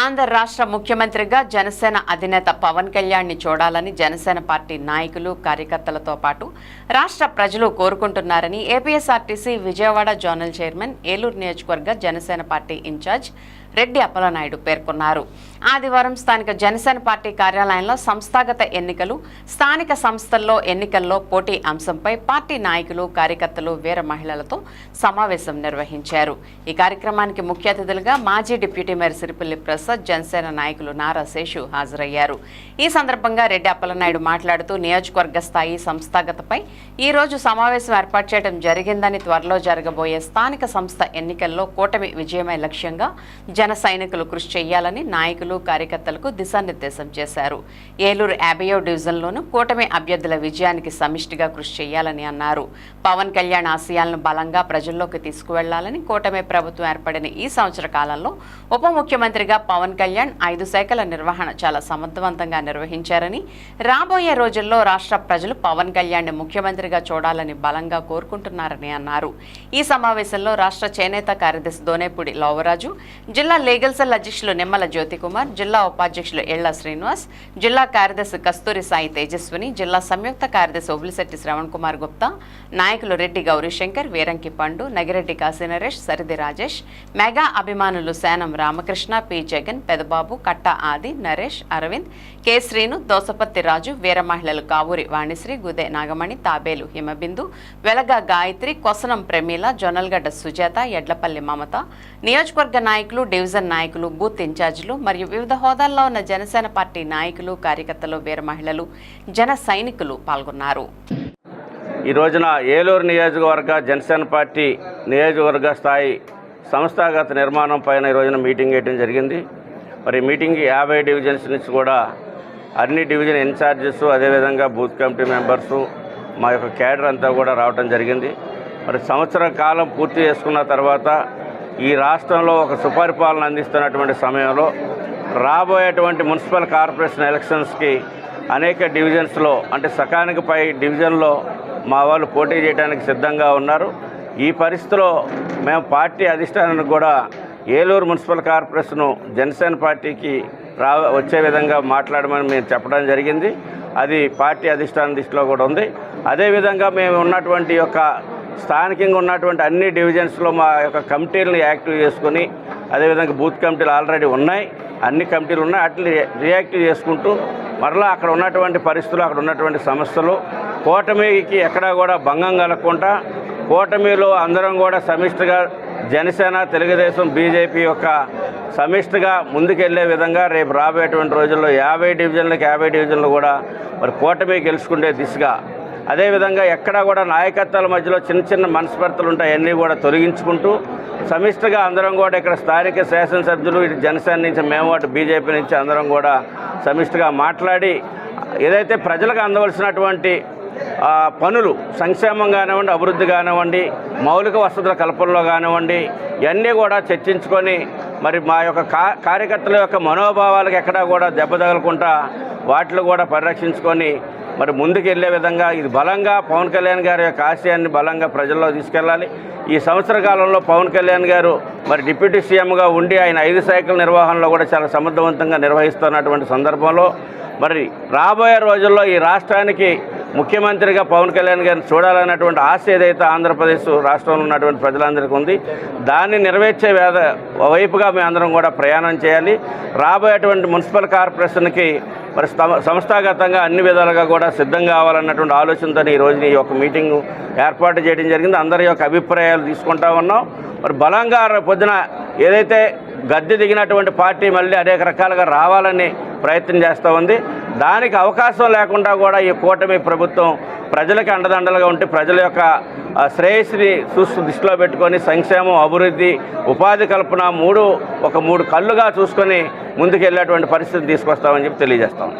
ఆంధ్ర రాష్ట్ర ముఖ్యమంత్రిగా జనసేన అధినేత పవన్ కళ్యాణ్ని చూడాలని జనసేన పార్టీ నాయకులు కార్యకర్తలతో పాటు రాష్ట్ర ప్రజలు కోరుకుంటున్నారని APSRTC Vijayawada zonal chairman Eluru నియోజకవర్గ జనసేన పార్టీ ఇన్ఛార్జ్ రెడ్డి అప్పలనాయుడు పేర్కొన్నారు. ఆదివారం స్థానిక జనసేన పార్టీ కార్యాలయంలో సంస్థాగత ఎన్నికలు స్థానిక సంస్థల్లో ఎన్నికల్లో పోటీ అంశంపై పార్టీ నాయకులు కార్యకర్తలు వీర మహిళలతో సమావేశం నిర్వహించారు. ఈ కార్యక్రమానికి ముఖ్య అతిథులుగా మాజీ డిప్యూటీ మేయర్ సిరిపల్లి ప్రసాద్ జనసేన నాయకులు నారా శేషు హాజరయ్యారు. ఈ సందర్భంగా రెడ్డి అప్పలనాయుడు మాట్లాడుతూ నియోజకవర్గ స్థాయి సంస్థాగతపై ఈరోజు సమావేశం ఏర్పాటు చేయడం జరిగిందని త్వరలో జరగబోయే స్థానిక సంస్థ ఎన్నికల్లో కూటమి విజయమే లక్ష్యంగా జన సైనికులు కృషి చేయాలని నాయకులు కార్యకర్తలకు దిశానిర్దేశం చేశారు. ఏలూరు యాభయో డివిజన్లోనూ కూటమి అభ్యర్థుల విజయానికి సమిష్టిగా కృషి చేయాలని అన్నారు. పవన్ కళ్యాణ్ ఆశయాలను బలంగా ప్రజల్లోకి తీసుకువెళ్ళాలని కూటమి ప్రభుత్వం ఏర్పడిన ఈ సంవత్సర కాలంలో ఉప ముఖ్యమంత్రిగా పవన్ కళ్యాణ్ ఐదు శాఖల నిర్వహణ చాలా సమర్థవంతంగా నిర్వహించారని రాబోయే రోజుల్లో రాష్ట్ర ప్రజలు పవన్ కళ్యాణ్ ముఖ్యమంత్రిగా చూడాలని బలంగా కోరుకుంటున్నారని అన్నారు. ఈ సమావేశంలో రాష్ట్ర చేనేత కార్యదర్శి దోనేపూడి లోవరాజు జిల్లా లీగల్ సెల్ అధ్యక్షులు నిమ్మల జ్యోతికుమార్ జిల్లా ఉపాధ్యక్షులు ఎళ్ళ శ్రీనివాస్ జిల్లా కార్యదర్శి కస్తూరి సాయి తేజస్విని జిల్లా సంయుక్త కార్యదర్శి ఒబిలిశెట్టి శ్రవణ్ కుమార్ గుప్తా నాయకులు రెడ్డి గౌరీశంకర్ వీరంకి పండు నగిరెడ్డి కాశీ నరేష్ సరిది రాజేష్ మెగా అభిమానులు శానం రామకృష్ణ పి జగన్ పెదబాబు కట్ట ఆది నరేష్ అరవింద్ కె శ్రీను దోసపత్తి రాజు వీర మహిళలు కావూరి వాణిశ్రీ గుదే నాగమణి తాబేలు హిమబిందు వెలగ గాయత్రి కొసనం ప్రమీల జొన్నల్గడ్డ సుజాత ఎడ్లపల్లి మమత నియోజకవర్గ నాయకులు డివిజన్ నాయకులు బూత్ ఇన్ఛార్జీలు మరియు వివిధ హోదాల్లో ఉన్న జనసేన పార్టీ నాయకులు కార్యకర్తలు వీర మహిళలు జన సైనికులు పాల్గొన్నారు. ఈ రోజున ఏలూరు నియోజకవర్గ జనసేన పార్టీ నియోజకవర్గ స్థాయి సంస్థాగత నిర్మాణం పైన ఈ రోజున మీటింగ్ వేయడం జరిగింది. మరి మీటింగ్కి యాభై డివిజన్స్ నుంచి కూడా అన్ని డివిజన్ ఇన్ఛార్జెస్ అదేవిధంగా బూత్ కమిటీ మెంబర్సు మా యొక్క క్యాడర్ అంతా కూడా రావటం జరిగింది. మరి సంవత్సర కాలం పూర్తి చేసుకున్న తర్వాత ఈ రాష్ట్రంలో ఒక సుపరిపాలన అందిస్తున్నటువంటి సమయంలో రాబోయేటువంటి మున్సిపల్ కార్పొరేషన్ ఎలక్షన్స్కి అనేక డివిజన్స్లో అంటే సకానికి పై డివిజన్లో మా వాళ్ళు పోటీ చేయడానికి సిద్ధంగా ఉన్నారు. ఈ పరిస్థితిలో మేము పార్టీ అధిష్టానానికి కూడా ఏలూరు మున్సిపల్ కార్పొరేషను జనసేన పార్టీకి రా వచ్చే విధంగా మాట్లాడమని మేము చెప్పడం జరిగింది. అది పార్టీ అధిష్టానం దృష్టిలో కూడా ఉంది. అదేవిధంగా మేము ఉన్నటువంటి యొక్క స్థానికంగా ఉన్నటువంటి అన్ని డివిజన్స్లో మా యొక్క కమిటీలను యాక్టివ్ చేసుకొని అదేవిధంగా బూత్ కమిటీలు ఆల్రెడీ ఉన్నాయి. అన్ని కమిటీలు ఉన్నాయి. వాటిని రియాక్టివ్ చేసుకుంటూ మరలా అక్కడ ఉన్నటువంటి పరిస్థితులు అక్కడ ఉన్నటువంటి సమస్యలు కూటమికి ఎక్కడా కూడా భంగం కలగకుండా కూటమిలో అందరం కూడా సమిష్టిగా జనసేన తెలుగుదేశం బీజేపీ యొక్క సమిష్టిగా ముందుకెళ్ళే విధంగా రేపు రాబోయేటువంటి రోజుల్లో యాభై డివిజన్లకు యాభై డివిజన్లు కూడా మరి కూటమి గెలుచుకునే దిశగా అదేవిధంగా ఎక్కడా కూడా నాయకత్వాల మధ్యలో చిన్న చిన్న మనస్పర్తలు ఉంటాయి. అన్నీ కూడా తొలగించుకుంటూ సమిష్టిగా అందరం కూడా ఇక్కడ స్థానిక శాసనసభ్యులు ఇటు జనసేన నుంచి మేము అటు బీజేపీ నుంచి అందరం కూడా సమిష్టిగా మాట్లాడి ఏదైతే ప్రజలకు అందవలసినటువంటి పనులు సంక్షేమం కానివ్వండి అభివృద్ధి కానివ్వండి మౌలిక వసతుల కల్పనలో కానివ్వండి ఇవన్నీ కూడా చర్చించుకొని మరి మా యొక్క కా కార్యకర్తల యొక్క మనోభావాలకు ఎక్కడా కూడా దెబ్బ తగలకుండా వాటిని కూడా పరిరక్షించుకొని మరి ముందుకు వెళ్ళే విధంగా ఇది బలంగా పవన్ కళ్యాణ్ గారి యొక్క ఆశయాన్ని బలంగా ప్రజల్లో తీసుకెళ్ళాలి. ఈ సంవత్సర కాలంలో పవన్ కళ్యాణ్ గారు మరి డిప్యూటీ సీఎంగా ఉండి ఆయన ఐదు శాఖల నిర్వహణలో కూడా చాలా సమర్థవంతంగా నిర్వహిస్తున్నటువంటి సందర్భంలో మరి రాబోయే రోజుల్లో ఈ రాష్ట్రానికి ముఖ్యమంత్రిగా పవన్ కళ్యాణ్ గారిని చూడాలన్నటువంటి ఆశ ఏదైతే ఆంధ్రప్రదేశ్ రాష్ట్రంలో ఉన్నటువంటి ప్రజలందరికీ ఉంది దాన్ని నెరవేర్చే వేద వైపుగా మేము అందరం కూడా ప్రయాణం చేయాలి. రాబోయేటువంటి మున్సిపల్ కార్పొరేషన్కి మరి సంస్థాగతంగా అన్ని విధాలుగా కూడా సిద్ధం కావాలన్నటువంటి ఆలోచనతో ఈ రోజు ఈ యొక్క మీటింగ్ ఏర్పాటు చేయడం జరిగింది. అందరి యొక్క అభిప్రాయాలు తీసుకుంటా ఉన్నాం. మరి బలంగా పొద్దున ఏదైతే గద్దె దిగినటువంటి పార్టీ మళ్ళీ అనేక రకాలుగా రావాలని ప్రయత్నం చేస్తూ ఉంది. దానికి అవకాశం లేకుండా కూడా ఈ కూటమి ప్రభుత్వం ప్రజలకు అండదండలుగా ఉంటే ప్రజల యొక్క శ్రేయస్సుని చూస్తూ దృష్టిలో పెట్టుకొని సంక్షేమం అభివృద్ధి ఉపాధి కల్పన మూడు ఒక మూడు కళ్ళుగా చూసుకొని ముందుకెళ్ళేటువంటి పరిస్థితి తీసుకొస్తామని చెప్పి తెలియజేస్తాం